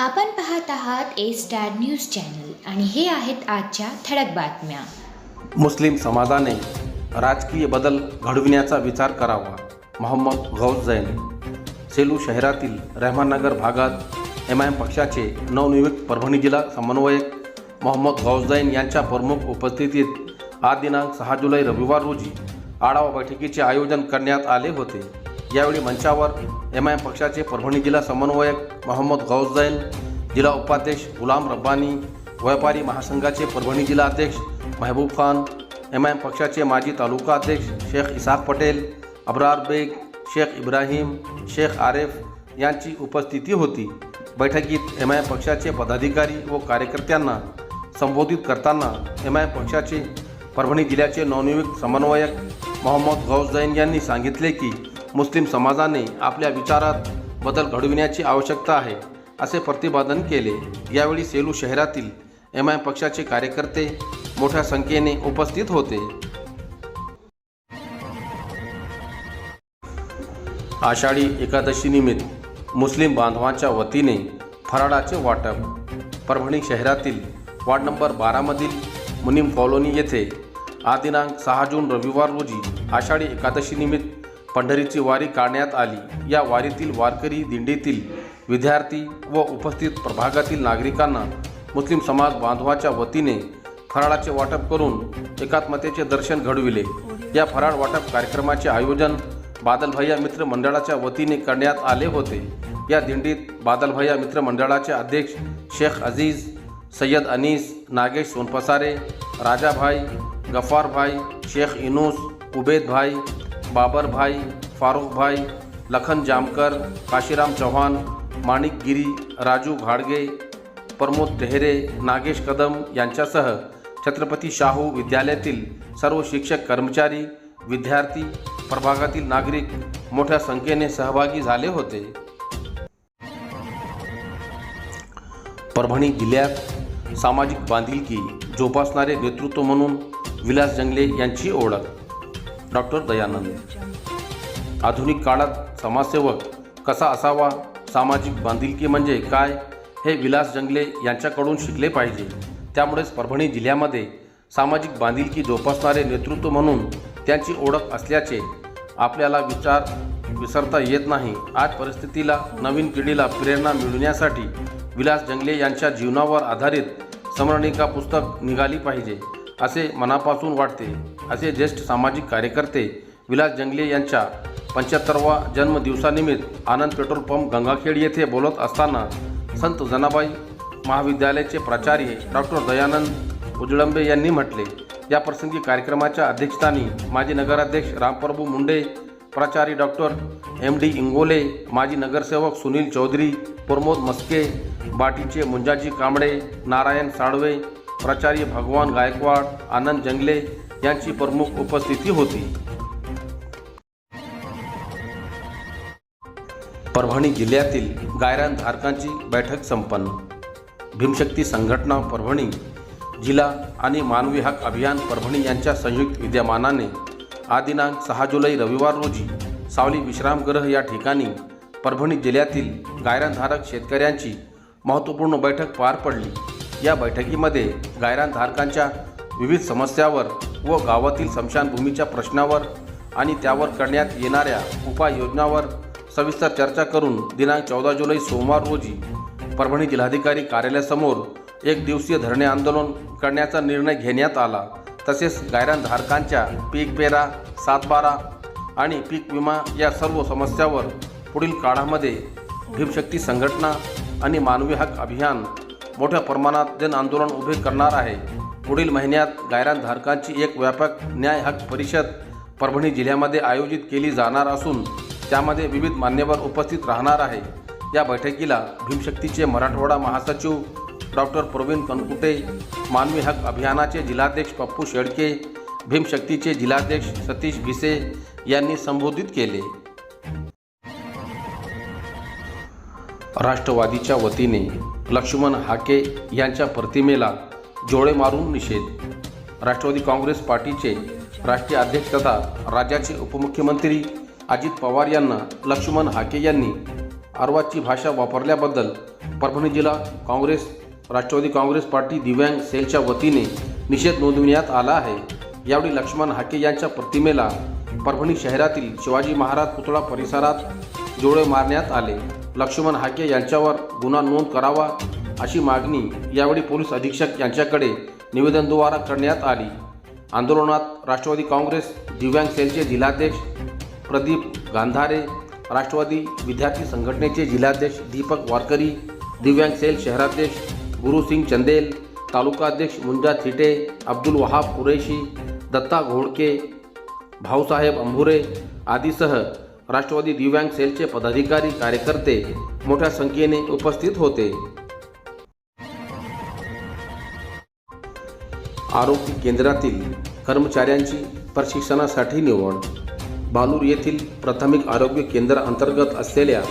आपण पाहत आहात ए स्टार न्यूज चॅनल आणि हे आहेत आजच्या ठळक बातम्या. मुस्लिम समाजाने राजकीय बदल घडविण्याचा विचार करावा मोहम्मद गौस जैन. सेलू शहरातील रहमाननगर भागात एम आय एम पक्षाचे नवनियुक्त परभणी जिल्हा समन्वयक मोहम्मद गौस जैन यांच्या प्रमुख उपस्थितीत आज दिनांक सहा जुलै रविवार रोजी आढावा बैठकीचे आयोजन करण्यात आले होते. यावेळी मंचावर एम आय एम पक्षाचे परभणी जिल्हा समन्वयक मोहम्मद गौस जैन जिल्हा उपाध्यक्ष गुलाम रब्बानी व्यापारी महासंघाचे परभणी जिल्हा अध्यक्ष Mehboob Khan M I am पक्षाचे माजी तालुका अध्यक्ष शेख इसाक पटेल अब्रार बेग शेख इब्राहिम शेख आरेफ यांची उपस्थिती होती. बैठकीत एम आय एम पक्षाचे पदाधिकारी व कार्यकर्त्यांना संबोधित करताना एम आय एम पक्षाचे परभणी जिल्ह्याचे नवनियुक्त समन्वयक मोहम्मद गौस जैन यांनी सांगितले की मुस्लिम समाजाने आपल्या विचारात बदल घडविण्याची आवश्यकता आहे असे प्रतिपादन केले. यावेळी सेलू शहरातील एम आय पक्षाचे कार्यकर्ते मोठ्या संख्येने उपस्थित होते. आषाढी एकादशीनिमित्त मुस्लिम बांधवांच्या वतीने फराळाचे वाटप. परभणी शहरातील वार्ड नंबर बारामधील मुनीम कॉलोनी येथे आदिनांक दिनांक सहा जून रविवार रोजी आषाढी एकादशीनिमित्त पंढरीची वारी काढण्यात आली. या वारीतील वारकरी दिंडीतील विद्यार्थी व उपस्थित प्रभागातील नागरिकांना मुस्लिम समाज बांधवाच्या वतीने फराळाचे वाटप करून एकात्मतेचे दर्शन घडविले. या फराळ वाटप कार्यक्रमाचे आयोजन बादलभैया मित्र मंडळाच्या वतीने करण्यात आले होते. या दिंडीत बादलभैया मित्र मंडळाचे अध्यक्ष शेख अजीज सय्यद अनीस नागेश सोनपसारे राजाभाई गफारभाई शेख इनूस उबेदभाई बाबरभाई फारुखभाई लखन जामकर काशीराम चव्हाण माणिक गिरी राजू घाडगे प्रमोद देहरे नागेश कदम यांच्यासह छत्रपती शाहू विद्यालयातील सर्व शिक्षक कर्मचारी विद्यार्थी प्रभागातील नागरिक मोठ्या संख्येने सहभागी झाले होते. परभणी जिल्ह्यात सामाजिक बांधिलकी जोपासणारे नेतृत्व म्हणून विलास जंगले यांची ओळख. डॉक्टर दयानंद. आधुनिक काळात समाजसेवक कसा असावा सामाजिक बांधिलकी म्हणजे काय हे विलास जंगले यांच्याकडून शिकले पाहिजे. त्यामुळेच परभणी जिल्ह्यामध्ये सामाजिक बांधिलकी जोपासणारे नेतृत्व म्हणून त्यांची ओळख असल्याचे आपल्याला विचार विसरता येत नाही. आज परिस्थितीला नवीन पिढीला प्रेरणा मिळवण्यासाठी विलास जंगले यांच्या जीवनावर आधारित स्मरणिका पुस्तक निघाली पाहिजे. असे मनापासून वाटते. असे ज्येष्ठ सामाजिक कार्यकर्ते विलास जंगले यांच्या पंच्याहत्तरवा जन्मदिवसानिमित्त आनंद पेट्रोल पंप गंगाखेड येथे बोलत असताना संत जनाबाई महाविद्यालयाचे प्राचार्य डॉक्टर दयानंद उजळंबे यांनी म्हटले या प्रसंगी कार्यक्रमाच्या अध्यक्षस्थानी माजी नगराध्यक्ष रामप्रभू मुंडे प्राचार्य डॉक्टर एम डी इंगोले माजी नगरसेवक सुनील चौधरी प्रमोद मस्के बाटीचे मुंजाजी कांबळे नारायण साळवे प्राचार्य भगवान गायकवाड आनंद जंगले यांची प्रमुख उपस्थिती होती. परभणी जिल्ह्यातील गायरान धारकांची बैठक संपन्न. भीमशक्ती संघटना परभणी जिल्हा आणि मानवी हक अभियान परभणी यांच्या संयुक्त विद्यमानाने आदिनांक सहा जुलै रविवार रोजी सावली विश्रामगृह या ठिकाणी परभणी जिल्ह्यातील गायरानधारक शेतकऱ्यांची महत्त्वपूर्ण बैठक पार पडली. या बैठकीमध्ये गायरानधारकांच्या विविध समस्यावर व गावातील स्मशानभूमीच्या प्रश्नावर आणि त्यावर करण्यात येणाऱ्या उपाययोजनावर सविस्तर चर्चा करून दिनांक चौदा जुलै सोमवार रोजी परभणी जिल्हाधिकारी कार्यालयासमोर एक दिवसीय धरणे आंदोलन करण्याचा निर्णय घेण्यात आला. तसेच गायरानधारकांच्या पीक पेरा सातबारा आणि पीक विमा या सर्व समस्यावर पुढील काळामध्ये भीमशक्ती संघटना आणि मानवी हक अभियान मोठ्या प्रमाणात जन आंदोलन उभे करणार आहे. पुढील महिन्यात गायरानधारकांची एक व्यापक न्याय हक परिषद परभणी जिल्ह्यामध्ये आयोजित केली जाणार असून त्यामध्ये विविध मान्यवर उपस्थित राहणार आहे. या बैठकीला भीमशक्तीचे मराठवाडा महासचिव डॉक्टर प्रवीण कनकुटे मानवी हक अभियानाचे जिल्हाध्यक्ष पप्पू शेडके भीमशक्तीचे जिल्हाध्यक्ष सतीश भिसे यांनी संबोधित केले. राष्ट्रवादीच्या वतीने लक्ष्मण हाके यांच्या प्रतिमेला जोडे मारून निषेध. राष्ट्रवादी काँग्रेस पार्टीचे राष्ट्रीय अध्यक्ष तथा राज्याचे उपमुख्यमंत्री अजित पवार यांना लक्ष्मण हाके यांनी अर्वाची भाषा वापरल्याबद्दल परभणी जिल्हा काँग्रेस राष्ट्रवादी काँग्रेस पार्टी दिव्यांग सेलच्या वतीने निषेध नोंदविण्यात आला आहे. यावेळी लक्ष्मण हाके यांच्या प्रतिमेला परभणी शहरातील शिवाजी महाराज पुतळा परिसरात जोडे मारण्यात आले. लक्ष्मण हाके यांच्यावर गुन्हा नोंद करावा अशी मागणी यावेळी पोलीस अधीक्षक यांच्याकडे निवेदनद्वारा करण्यात आली. आंदोलनात राष्ट्रवादी काँग्रेस दिव्यांग सेलचे जिल्हाध्यक्ष प्रदीप गांधारे राष्ट्रवादी विद्यार्थी संघटनेचे जिल्हाध्यक्ष दीपक वारकरी दिव्यांग सेल शहराध्यक्ष गुरुसिंग चंदेल तालुकाध्यक्ष मुंजा थिटे अब्दुल वहाब कुरेशी दत्ता घोडके भाऊसाहेब अंभुरे आदीसह राष्ट्रवादी दिव्यांग सेलचे पदाधिकारी कार्यकर्ते मोठ्या संख्येने उपस्थित होते. आरोग्य केंद्रातील कर्मचाऱ्यांची प्रशिक्षणासाठी निवड. बालूर येथील प्राथमिक आरोग्य केंद्र अंतर्गत असलेल्या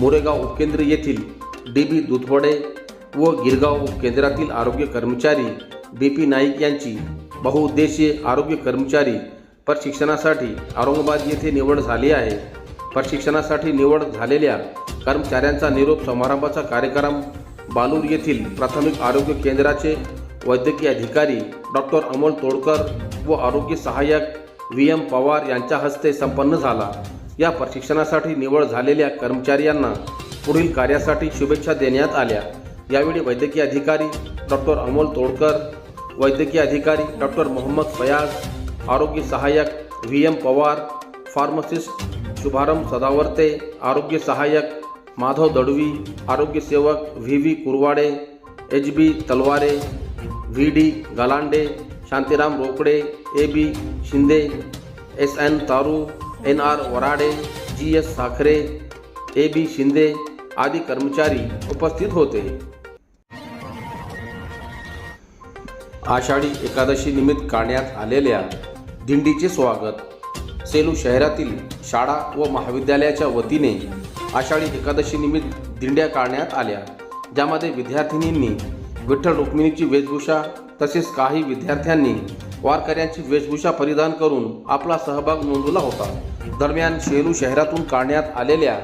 मोरेगाव उपकेंद्र येथील डी बी दुधवडे व गिरगाव उपकेंद्रातील आरोग्य कर्मचारी बी पी नाईक यांची बहुउद्देशीय आरोग्य कर्मचारी प्रशिक्षणासाठी औरंगाबाद येथे निवड झाली आहे. प्रशिक्षणासाठी निवड झालेल्या कर्मचाऱ्यांचा निरोप समारंभाचा कार्यक्रम बालूर येथील प्राथमिक आरोग्य केंद्राचे वैद्यकीय अधिकारी डॉक्टर अमोल तोडकर व आरोग्य सहाय्यक व्ही एम पवार यांच्या हस्ते संपन्न झाला. या प्रशिक्षणासाठी निवड झालेल्या कर्मचाऱ्यांना पुढील कार्यासाठी शुभेच्छा देण्यात आल्या. यावेळी वैद्यकीय अधिकारी डॉक्टर अमोल तोडकर वैद्यकीय अधिकारी डॉक्टर मोहम्मद फयाज आरोग्य सहाय्यक व्ही एम पवार फार्मसिस्ट शुभारंभ सदावर्ते आरोग्य सहाय्यक माधव दडवी आरोग्य सेवक V V Kurwade H B Talware V D Galande Shantiram Rokde A B Shinde S N Taru N R Varade G S Sakhare A B Shinde आदी कर्मचारी उपस्थित होते. आषाढी एकादशी निमित्त काढण्यात आलेल्या दिंडीचे स्वागत. सेलू शहरातील शाळा व महाविद्यालयाच्या वतीने आषाढी एकादशीनिमित्त दिंड्या काढण्यात आल्या ज्यामध्ये विद्यार्थिनींनी विठ्ठल रुक्मिणीची वेशभूषा तसेच काही विद्यार्थ्यांनी वारकऱ्यांची वेशभूषा परिधान करून आपला सहभाग नोंदवला होता. दरम्यान शेलू शहरातून काढण्यात आलेल्या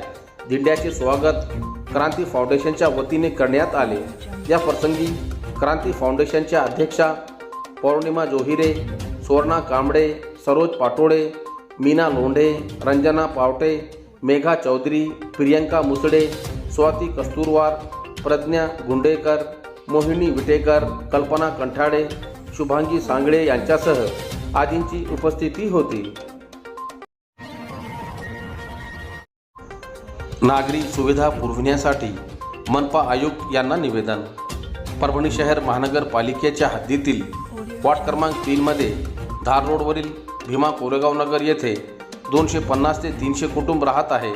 दिंड्याचे स्वागत क्रांती फाउंडेशनच्या वतीने करण्यात आले. या प्रसंगी क्रांती फाउंडेशनच्या अध्यक्षा पौर्णिमा जोहिरे सुवर्णा कांबडे सरोज पाटोळे मीना लोंढे रंजना पावटे मेघा चौधरी प्रियंका मुसडे स्वाती कस्तुरवार प्रज्ञा गुंडेकर मोहिनी विटेकर कल्पना कंठाडे शुभांगी सांगळे यांच्यासह आदींची उपस्थिती होती. नागरी सुविधा पुरविण्यासाठी मनपा आयुक्त यांना निवेदन. परभणी शहर महानगरपालिकेच्या हद्दीतील वॉर्ड क्रमांक तीनमध्ये धार रोडवरील भीमा कोरेगाव नगर येथे दोनशे पन्नास ते तीनशे कुटुंब राहत आहे.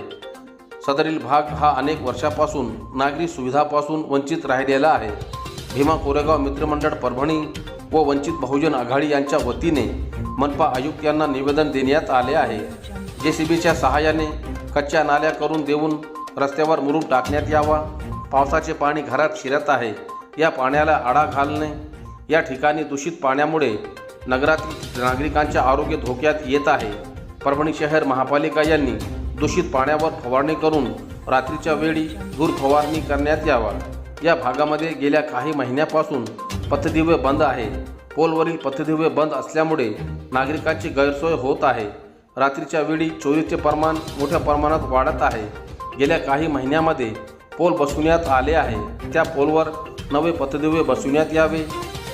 सदरील भाग हा अनेक वर्षापासून नागरी सुविधापासून वंचित राहिलेला आहे. भीमा कोरेगाव मित्रमंडळ परभणी व वंचित बहुजन आघाडी यांच्या वतीने मनपा आयुक्त यांना निवेदन देण्यात आले आहे. जे सी बीच्या सहाय्याने कच्च्या नाल्या करून देऊन रस्त्यावर मुरूम टाकण्यात यावा. पावसाचे पाणी घरात शिरत आहे. या पाण्याला आळा घालणे. या ठिकाणी दूषित पाण्यामुळे नगरातील नागरिकांचे आरोग्य धोक्यात येत आहे. परभणी शहर महापालिका यांनी दूषित पाण्यावर फवारणी करून रात्रीच्या वेळी धूर फवारणी करण्यात यावा. या भागामध्ये गेल्या काही महिन्यापासून पथदिवे बंद आहे. पोलवरील पथदिवे बंद असल्यामुळे नागरिकांची गैरसोय होत आहे. रात्रीच्या वेळी चोरीचे प्रमाण मोठ्या प्रमाणात वाढत आहे. गेल्या काही महिन्यामध्ये पोल बसवण्यात आले आहे. त्या पोलवर नवे पथदिवे बसवण्यात यावे.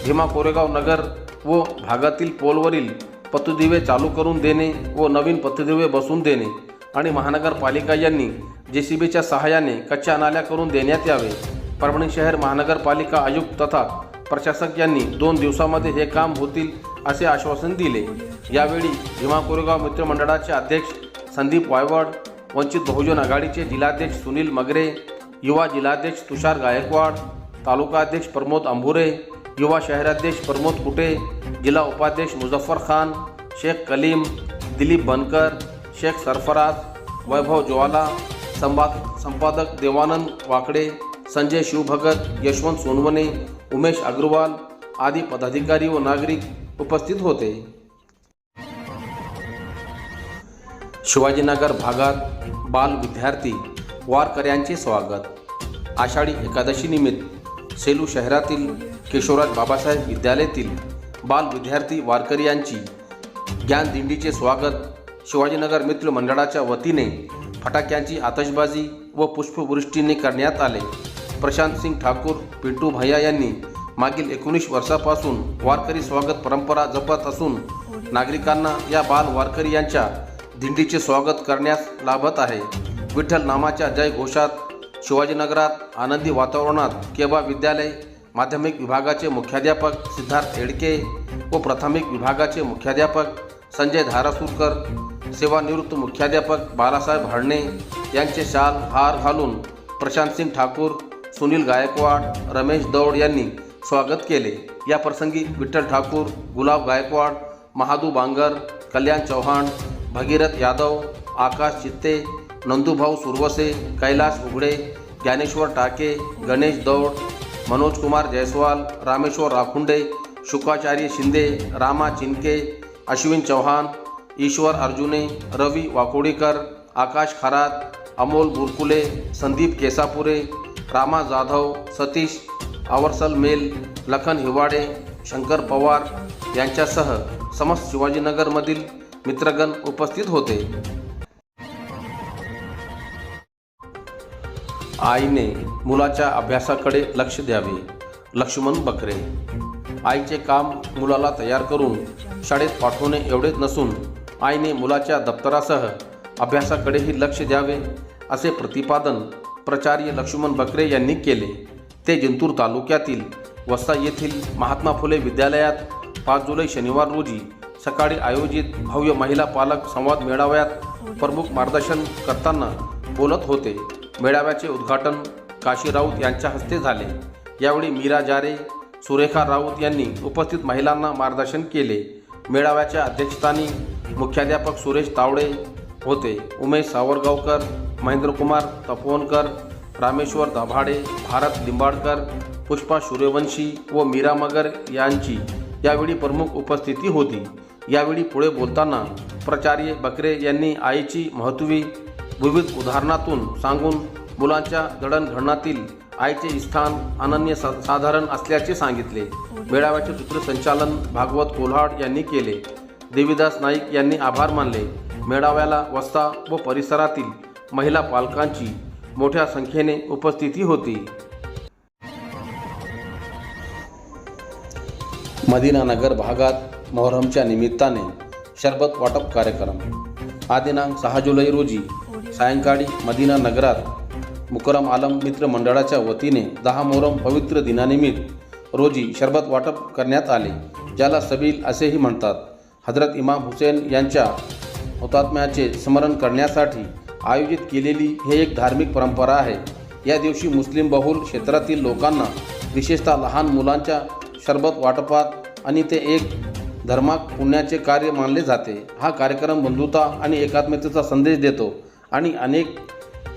भीमा कोरेगाव नगर व भागातील पोलवरील पथदिवे चालू करून देणे व नवीन पथदिवे बसवून देणे आणि महानगरपालिका यांनी जे सी बीच्या सहाय्याने कच्च्या नाल्या करून देण्यात यावे. परभणी शहर महानगरपालिका आयुक्त तथा प्रशासक यांनी दोन दिवसामध्ये हे काम होतील असे आश्वासन दिले. यावेळी भीमा कोरेगाव मित्रमंडळाचे अध्यक्ष संदीप वायवड वंचित बहुजन आघाडीचे जिल्हाध्यक्ष सुनील मगरे युवा जिल्हाध्यक्ष तुषार गायकवाड तालुका अध्यक्ष प्रमोद अंभुरे युवा शहराध्यक्ष प्रमोद कुटे जिल्हा उपाध्यक्ष मुझफ्फर खान शेख कलीम दिलीप बनकर शेख सरफराज वैभव ज्वाला संपा संपादक देवानंद वाकडे संजय शिवभगत यशवंत सोनवणे उमेश अग्रवाल आदी पदाधिकारी व नागरिक उपस्थित होते. शिवाजीनगर भागात बाल विद्यार्थी वारकऱ्यांचे स्वागत. आषाढी एकादशीनिमित्त सेलू शहरातील केशवराज बाबासाहेब विद्यालयातील बाल विद्यार्थी वारकरी यांची ज्ञान दिंडीचे स्वागत शिवाजीनगर मित्र मंडळाच्या वतीने फटाक्यांची आतषबाजी व पुष्पवृष्टीने करण्यात आले. प्रशांत सिंग ठाकूर पिंटू भैया यांनी मागील एकोणीस वर्षापासून वारकरी स्वागत परंपरा जपत असून नागरिकांना या बाल वारकरी यांच्या दिंडीचे स्वागत करण्यास लाभत आहे. विठ्ठल नामाच्या जय घोषात शिवाजीनगरात आनंदी वातावरणात केबा विद्यालय माध्यमिक विभागाचे मुख्याध्यापक सिद्धार्थ हेडके व प्राथमिक विभागाचे मुख्याध्यापक संजय धारासूरकर सेवानिवृत्त मुख्याध्यापक बालासाहेब हळणे यांचे शाल हार घालून प्रशांतसिंग ठाकूर सुनील गायकवाड रमेश दौड यांनी स्वागत केले. या प्रसंगी विठ्ठल ठाकूर गुलाब गायकवाड महादू बांगर कल्याण चव्हाण भगीरथ यादव आकाश चित्ते नंदूभाऊ सुरवसे कैलास उघडे ज्ञानेश्वर टाके गणेश दौड मनोज कुमार जयस्वाल रामेश्वर राखुंडे शुकाचार्य शिंदे रामा चिनके अश्विन चव्हाण ईश्वर अर्जुने रवी वाकोडीकर आकाश खरात अमोल बुरकुले संदीप केसापुरे रामा जाधव सतीश आवरसल मेल लखन हिवाडे शंकर पवार यांच्यासह समस्त शिवाजीनगरमधील मित्रगण उपस्थित होते. आईने मुलाच्या अभ्यासाकडे लक्ष द्यावे. लक्ष्मण बकरे आईचे काम मुलाला तयार करून शाळेत पाठवणे एवढेच नसून आईने मुलाच्या दप्तरासह अभ्यासाकडेही लक्ष द्यावे असे प्रतिपादन प्राचार्य लक्ष्मण बकरे यांनी केले. ते जिंतूर तालुक्यातील वस्ता येथील महात्मा फुले विद्यालयात पाच जुलै शनिवार रोजी सकाळी आयोजित भव्य महिला पालक संवाद मेळाव्यात प्रमुख मार्गदर्शन करताना बोलत होते. मेळाव्याचे उद्घाटन काशी राऊत यांच्या हस्ते झाले. यावेळी मीरा जारे सुरेखा राऊत यांनी उपस्थित महिलांना मार्गदर्शन केले. मेळाव्याच्या अध्यक्षस्थानी मुख्याध्यापक सुरेश तावडे होते. उमेश सावरगावकर महेंद्रकुमार तपोवनकर रामेश्वर दाभाडे भारत लिंबाडकर पुष्पा सूर्यवंशी व मीरा मगर यांची यावेळी प्रमुख उपस्थिती होती. यावेळी पुढे बोलताना प्राचार्य बकरे यांनी आईची महत्वी विविध उदाहरणातून सांगून मुलांच्या जडणघडणातील आईचे स्थान अनन्य सा साधारण असल्याचे सांगितले. मेळाव्याचे सूत्रसंचालन भागवत कोल्हाड यांनी केले. देवीदास नाईक यांनी आभार मानले. मेळाव्याला वस्ता व परिसरातील महिला पालकांची मोठ्या संख्येने उपस्थिती होती. मदिनानगर भागात मोहरमच्या निमित्ताने शरबत वाटप कार्यक्रम. हा दिनांक सहा जुलै रोजी सायंकाळी मदिना नगरात मुकरम आलम मित्र मंडळाच्या वतीने दहा मोहरम पवित्र दिनानिमित्त रोजी शरबत वाटप करण्यात आले ज्याला सबील असेही म्हणतात. हजरत इमाम हुसेन यांच्या हुतात्म्याचे स्मरण करण्यासाठी आयोजित केलेली हे एक धार्मिक परंपरा आहे. या दिवशी मुस्लिम बहुल क्षेत्रातील लोकांना विशेषतः लहान मुलांच्या शरबत वाटपात आणि ते एक धर्माक पुण्याचे कार्य मानले जाते. हा कार्यक्रम बंधुता आणि एकात्मतेचा संदेश देतो. आणि अनेक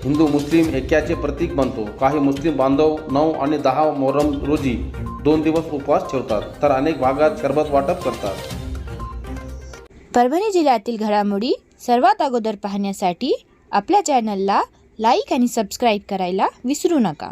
हिंदू मुस्लिम ऐक्याचे प्रतीक बनतो. काही मुस्लिम बांधव नऊ आणि दहा मोहरम रोजी दोन दिवस उपवास ठेवतात तर अनेक भागात शरबत वाटप करतात. परभणी जिल्ह्यातील घडामोडी सर्वात अगोदर पाहण्यासाठी आपल्या चॅनलला लाईक आणि सबस्क्राईब करायला विसरू नका.